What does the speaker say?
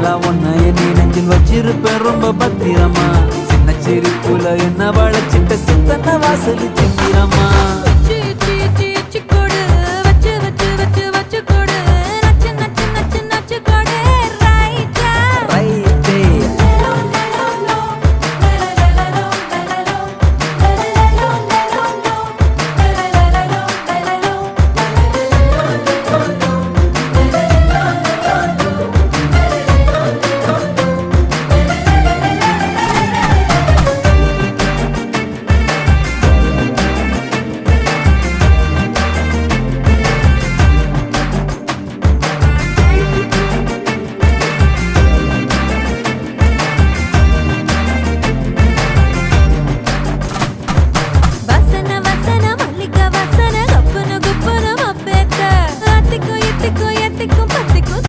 காலமெல்லாம் ஒன்ன என் நெஞ்சில் வச்சிருப்பேன். ரொம்ப பத்திரமா. சின்ன சிரிப்புல என்ன வளைச்சிட்ட சித்தன வாசல் சித்திரமா.